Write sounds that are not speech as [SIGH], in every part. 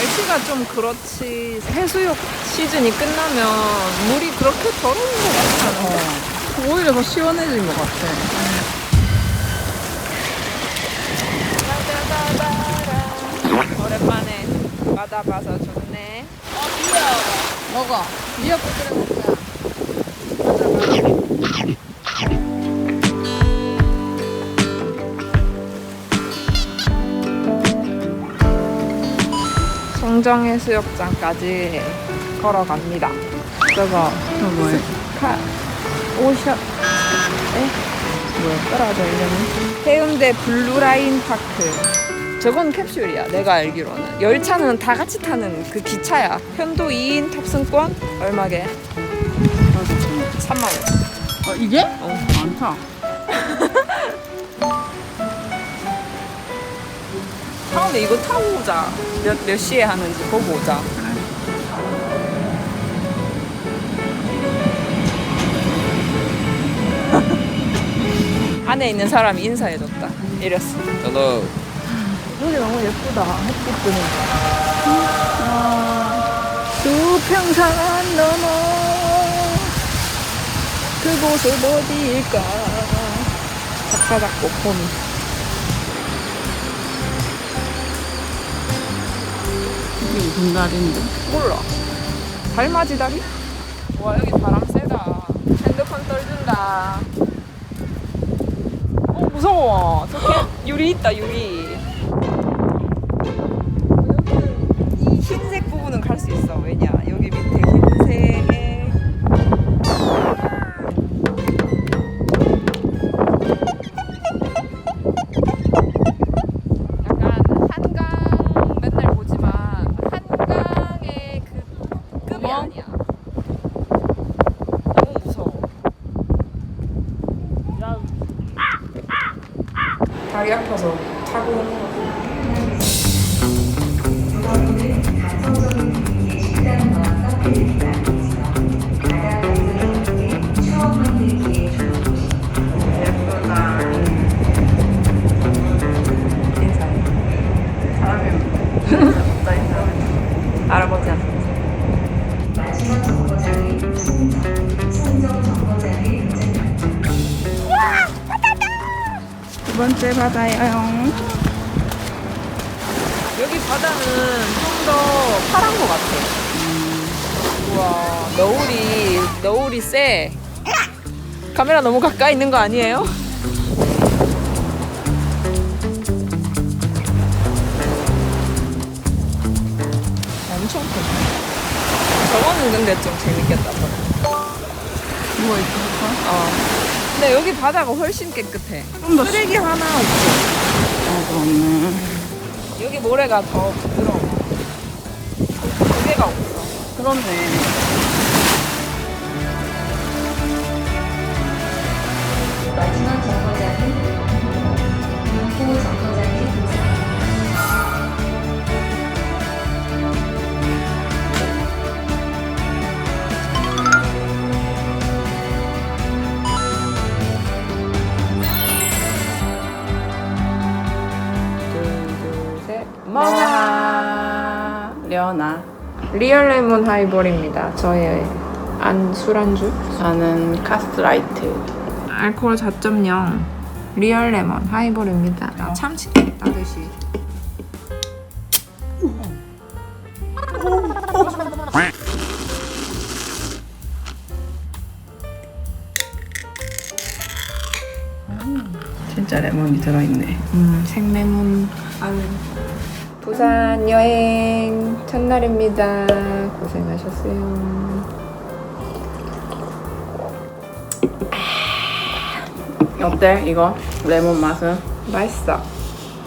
여기가 좀 그렇지 해수욕 시즌이 끝나면 물이 그렇게 더러운 것 같지 않은데? 어. 오히려 더 시원해진 것 같아. 오랜만에 바다 봐서 좋네. 먹어. 미역국 끓여 먹자. 송정해수욕장까지 걸어갑니다. 저거 저 뭐해? 카 오션 에 뭐야 떨어져 있는 해운대 블루라인 파크. 저건 캡슐이야. 내가 알기로는 열차는 다 같이 타는 그 기차야. 편도 2인 탑승권 얼마게? 3만 원. 어, 이게? 어. 많다. 다음에 이거 타고 오자. 몇, 몇 시에 하는지 보고 오자. [LAUGHS] 안에 있는 사람이 인사해줬다. 이랬어. Hello. 여기 너무 예쁘다. 햇빛 드는 거. 수평산 넘어 그곳은 어디일까? 작사 작곡 봄. 이 게 무슨 날인데? 몰라. 달맞이 다리? 와 여기 바람 세다. 핸드폰 떨준다. 어 무서워. 저게 유리 있다 유리. 여기는 이 흰색 부분은 갈 수 있어. 왜냐 여기 밑에 흰색 두 번째 바다예요. 여기 바다는 좀 더 파란 것 같아. 우와, 너울이, 너울이 세. 카메라 너무 가까이 있는 거 아니에요? 엄청 크네. 저거는 근데 좀 재밌겠다. 저거. 누워 있을까? 어. 근데 여기 바다가 훨씬 깨끗해. 좀더 쓰레기 하나 없어. 어, 그렇네. 여기 모래가 더 부드러워. 무게가 없어. 그렇네. 마지막 정거장은 리얼 레몬 하이볼입니다. 저의 안 술안주. 저는 카스라이트. 알코올 4.0 리얼 레몬 하이볼입니다. 아, 참치 따듯이. 진짜 레몬이 들어있네. 음, 생레몬. 부산 여행 첫날입니다. 고생하셨어요. 어때, 이거? 레몬 맛은? 맛있어.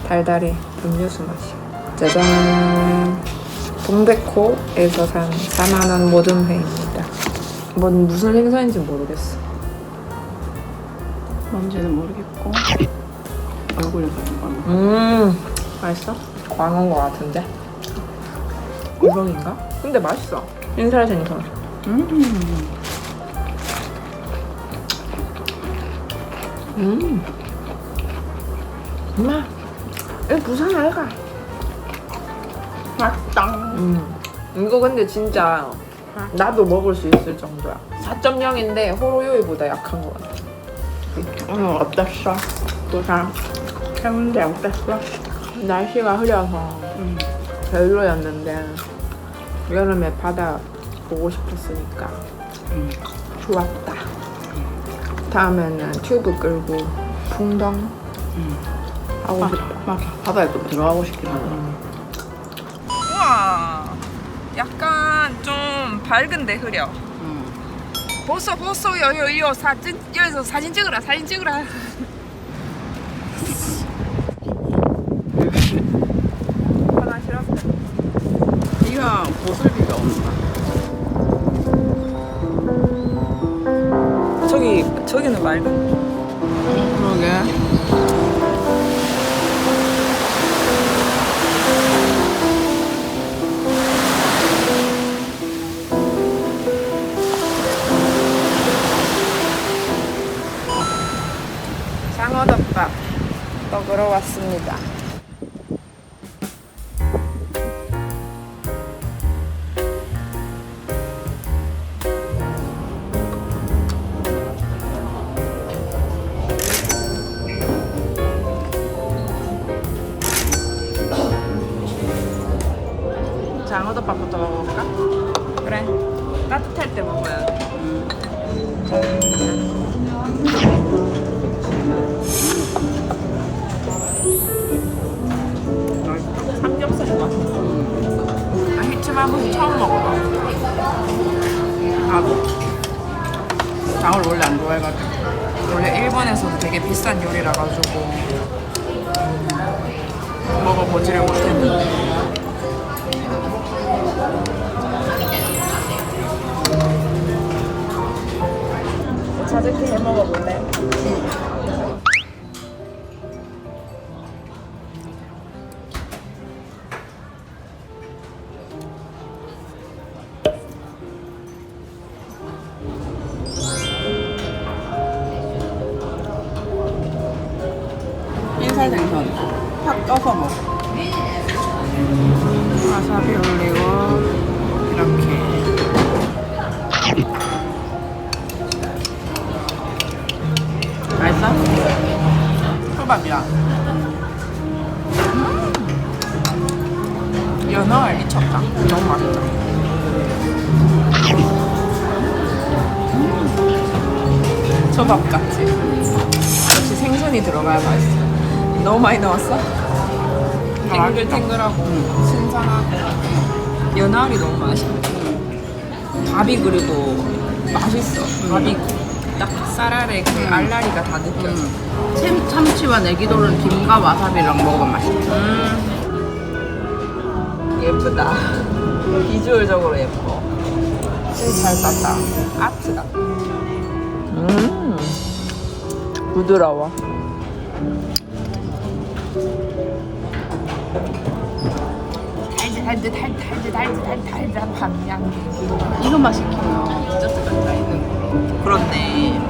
달달해. 음료수 맛이야. 짜잔. 동백호에서 산 4만원 모든 회입니다. 뭔 무슨 생선인지 모르겠어. 뭔지는 모르겠고. 얼굴에 가는 거는. 음, 맛있어? 광어인 것 같은데? 우럭인가? 근데 맛있어. 인살 생선. 음. 음. 엄마, 이 부산 알가? 맛. 맛있다. 음. 이거 근데 진짜 나도 먹을 수 있을 정도야. 4.0인데 호로요이보다 약한 것 같아. 오늘 어땠어? 부산 해운대 어땠어? 날씨가 흐려서 응. 별로였는데 여름에 바다 보고 싶었으니까 응. 좋았다. 다음에는 튜브 끌고 풍덩 응. 하고 맞아, 싶다. 맞아. 바다에 좀 들어가고 싶긴 하다. 우와, 약간 좀 밝은데 흐려. 응. 보소 보소 여여 여 사진 여기서 사진 찍으라 사진 찍으라. 저기 저기는 맑은. 그러게. 장어덮밥 먹으러 왔습니다. 장어덮밥부터 먹어볼까? 그래. 따뜻할 때 먹어야 돼. 삼겹살이 맛있어. 아, 히치마무스 처음 먹어봐. 나도. 장을 원래 안 좋아해가지고. 원래 일본에서도 되게 비싼 요리라 가지고 먹어보지를 못했는데. 자제키 해 먹어볼래? 흰살 생선. 팍 떠서 먹어. 맛있어? 초밥이야. 연어알 미쳤다. 너무 맛있다. 초밥 같지? 역시 생선이 들어가야 맛있어. 너무 많이 넣었어? 탱글탱글하고 신선하고 연어 알이 너무 맛있어. 밥이 그리고 맛있어. 밥이 딱 쌀알에 그 알라리가 다 느껴져. 참, 참치와 내기도는 김과 와사비랑 먹으면 맛있어. 음. 예쁘다. [LAUGHS] 비주얼적으로 예뻐. 잘 쌌다. 아트다. 음. 부드러워. 달지 달지 달지 달지 달지 달지 밤양갱. 이거만 시키면 디저트까지 다 있는 거로. 그렇네.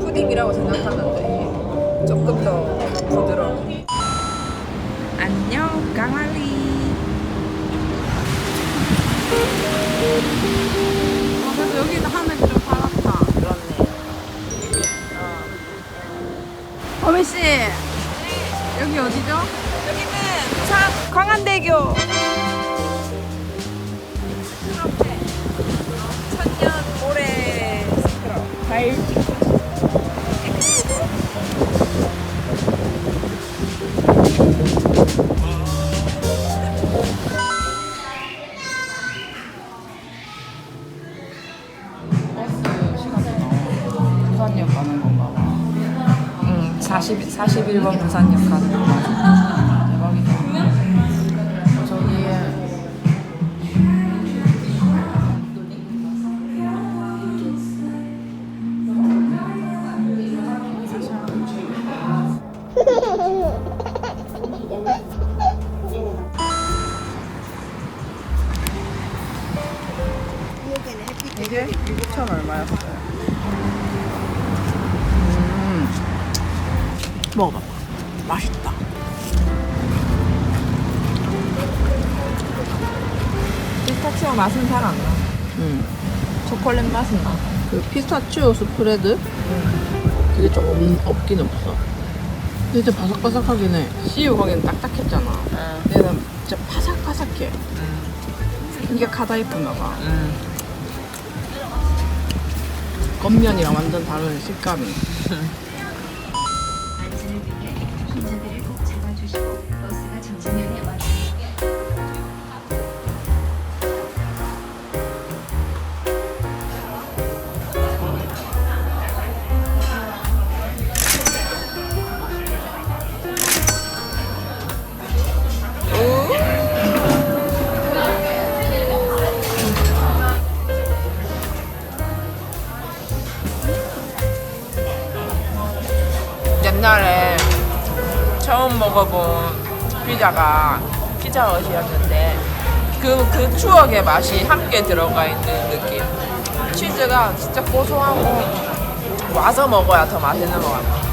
푸딩이라고 생각하는데 조금 더 부드러워. 안녕, 강아리. 어미 씨, 여기 어디죠? 여기는 부산 광안대교. 천년 모래. 발. 버 40, 41번 부산역 가는 거. 대박이다. 저기에 이게 6천 얼마였어요? 먹어봐. 맛있다. 피스타치오 맛은 잘 안 나. 음. 초콜릿 맛은 나. 그 피스타치오 스프레드? 그게 조금 없긴 없어. 근데 진짜 바삭바삭하긴 해. CU 거기는 딱딱했잖아. 응. 얘는 진짜 바삭바삭해. 응. 이게 카다이프인가 봐. 응. 겉면이랑 완전 다른 식감이. [LAUGHS] 옛날에 처음 먹어본 피자가 피자헛이었는데 그, 그 추억의 맛이 함께 들어가 있는 느낌. 치즈가 진짜 고소하고 와서 먹어야 더 맛있는 것 같아.